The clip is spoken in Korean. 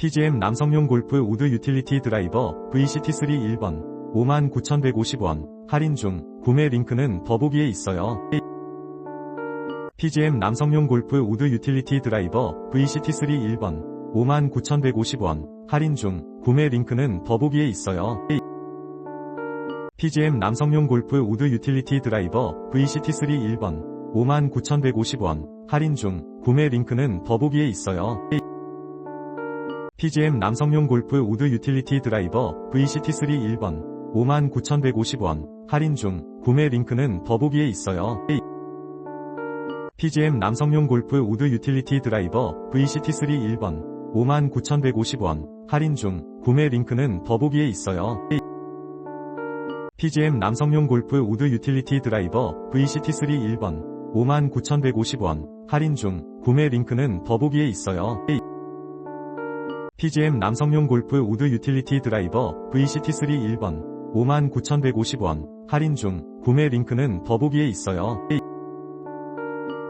PGM 남성용 골프 우드 유틸리티 드라이버 VCT3 1번 59,150원 할인 중 구매 링크는 더보기에 있어요. PGM 남성용 골프 우드 유틸리티 드라이버 VCT3 1번 59,150원 할인 중 구매 링크는 더보기에 있어요. PGM 남성용 골프 우드 유틸리티 드라이버 VCT3 1번 59,150원 할인 중 구매 링크는 더보기에 있어요. PGM 남성용 골프 우드 유틸리티 드라이버 VCT3 1번 59,150원 할인 중 구매 링크는 더보기에 있어요. PGM 남성용 골프 우드 유틸리티 드라이버 VCT3 1번 59,150원 할인 중 구매 링크는 더보기에 있어요. PGM 남성용 골프 우드 유틸리티 드라이버 VCT3 1번 59,150원 할인 중 구매 링크는 더보기에 있어요. PGM 남성용 골프 우드 유틸리티 드라이버 VCT3 1번 59,150원 할인 중 구매 링크는 더보기에 있어요.